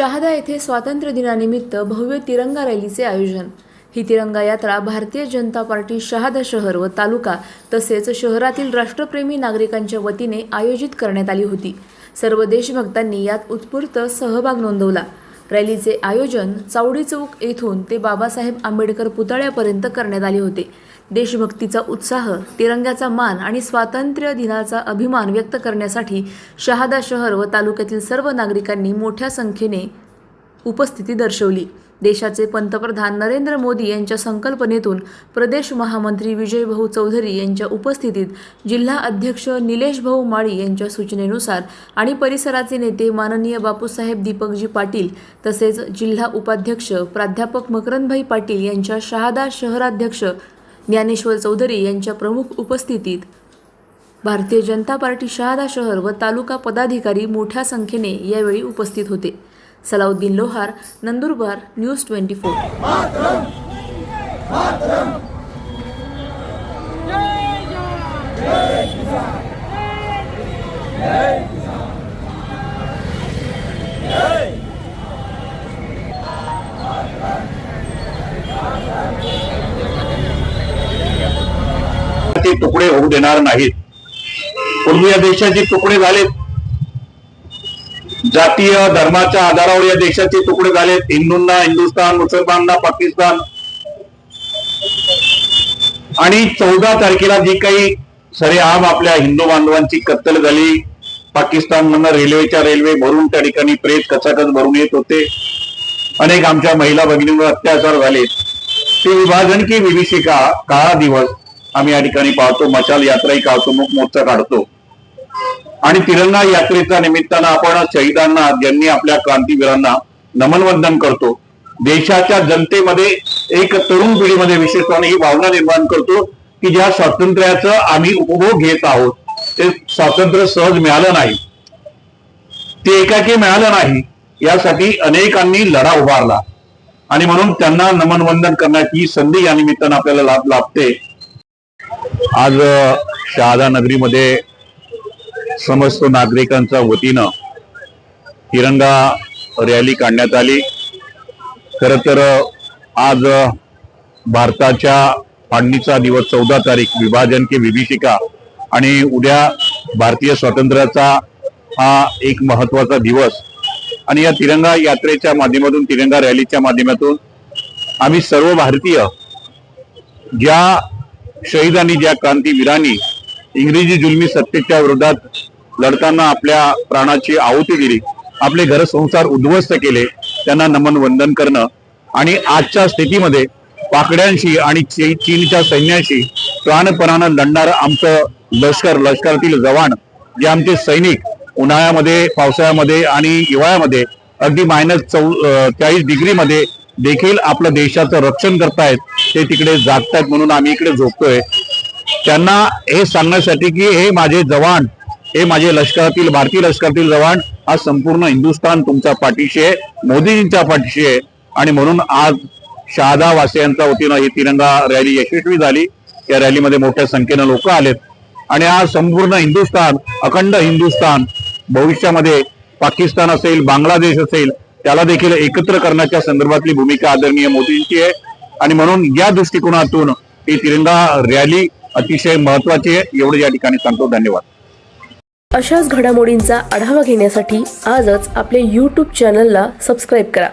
शहादा येथे स्वातंत्र्य दिनानिमित्त भव्य तिरंगा रॅलीचे आयोजन. ही तिरंगा यात्रा भारतीय जनता पार्टी शहादा शहर व तालुका तसेच शहरातील राष्ट्रप्रेमी नागरिकांच्या वतीने आयोजित करण्यात आली होती. सर्व देशभक्तांनी यात उत्स्फूर्त सहभाग नोंदवला. रॅलीचे आयोजन चावडी चौक येथून ते बाबासाहेब आंबेडकर पुतळ्यापर्यंत करण्यात आले होते. देशभक्तीचा उत्साह तिरंग्याचा मान आणि स्वातंत्र्य दिनाचा अभिमान व्यक्त करण्यासाठी शहादा शहर व तालुक्यातील सर्व नागरिकांनी मोठ्या संख्येने उपस्थिती दर्शवली. देशाचे पंतप्रधान नरेंद्र मोदी यांच्या संकल्पनेतून प्रदेश महामंत्री विजय भाऊ चौधरी यांच्या उपस्थितीत जिल्हा अध्यक्ष निलेश भाऊ माळी यांच्या सूचनेनुसार आणि परिसराचे नेते माननीय बापूसाहेब दीपकजी पाटील तसेच जिल्हा उपाध्यक्ष प्राध्यापक मकरंदभाई पाटील यांच्या शहादा शहराध्यक्ष ज्ञानेश्वर चौधरी यांच्या प्रमुख उपस्थितीत भारतीय जनता पार्टी शहादा शहर व तालुका पदाधिकारी मोठ्या संख्येने यावेळी उपस्थित होते Salauddin Lohar Nandurbar news twenty four ते तुकडे होऊ देणार नाहीत. पूर्वी या देशाचे तुकडे झालेत. जातीय धर्माच्या आधारावर या देशाचे तुकडे झालेत. हिंदूंना हिंदुस्थान मुसलमानांना पाकिस्तान. आणि चौदा तारखेला जी काही सरेआम आपल्या हिंदू बांधवांची कत्तल झाली पाकिस्तान रेल्वेच्या रेल्वे भरून त्या ठिकाणी प्रेत कचाकच भरून येत होते. अनेक आमच्या महिला भगिनींवर अत्याचार झाले ते विभाजन की विभीषिका काळा दिवस. आम्ही या ठिकाणी पाहतो मशाल यात्राही काढतो मुख मोर्चा काढतो. आणि तिरंगा यात्रेच्या निमित्तानं आपण शहीदांना ज्यांनी आपल्या क्रांतीवीरांना नमनवंदन करतो. देशाच्या जनतेमध्ये एक तरुण पिढीमध्ये विशेषपणे ही भावना निर्माण करतो की ज्या स्वातंत्र्याचं आम्ही उपभोग घेत आहोत ते स्वातंत्र्य सहज मिळालं नाही. ते एकाकी मिळालं नाही यासाठी अनेकांनी लढा उभारला. आणि म्हणून त्यांना नमनवंदन करण्याची संधी या निमित्तानं आपल्याला लाभ लाभते. आज शहादा नगरीमध्ये समस्त नागरिकांच्या वतीनं तिरंगा रॅली काढण्यात आली. खरं तर आज भारताच्या फाळणीचा दिवस चौदा तारीख विभाजन की विभीषिका आणि उद्या भारतीय स्वातंत्र्याचा हा एक महत्त्वाचा दिवस. आणि या तिरंगा यात्रेच्या माध्यमातून तिरंगा रॅलीच्या माध्यमातून आम्ही सर्व भारतीय ज्या शहीदांनी ज्या क्रांतीवीरांनी इंग्रजी जुलमी सत्तेच्या विरोधात लढताना आपल्या प्राणाची आहुती दिली आपले घर संसार उद्ध्वस्त केले त्यांना नमन वंदन करणं आणि आजच्या स्थितीमध्ये पाकड्यांशी आणि चीनच्या सैन्याशी प्राणपणानं लढणारं आमचं लष्कर लष्करातील जवान जे आमचे सैनिक उन्हाळ्यामध्ये पावसाळ्यामध्ये आणि हिवाळ्यामध्ये अगदी मायनस चौ चाळीस डिग्रीमध्ये देखील आपलं देशाचं रक्षण करतायत ते तिकडे जागतायत म्हणून आम्ही इकडे झोपतोय. त्यांना हे सांगण्यासाठी की हे माझे जवान हे माझे लष्करातील भारतीय लष्करातील जवान हा संपूर्ण हिंदुस्थान तुमच्या पाठीशी आहे मोदीजींच्या पाठीशी आहे. आणि म्हणून आज शहादा वासियांच्या वतीनं ही तिरंगा रॅली यशस्वी झाली. या रॅलीमध्ये मोठ्या संख्येनं लोक आलेत. आणि आज संपूर्ण हिंदुस्थान अखंड हिंदुस्थान भविष्यामध्ये पाकिस्तान असेल बांगलादेश असेल त्याला देखील एकत्र करण्याच्या संदर्भातली भूमिका आदरणीय मोदींची आहे. आणि म्हणून या दृष्टिकोनातून ही तिरंगा रॅली अतिशय महत्वाची आहे. एवढं या ठिकाणी सांगतो. धन्यवाद. अशाच घडामोडींचा आढावा घेण्यासाठी आजच आपल्या यूट्यूब चॅनलला सबस्क्राईब करा.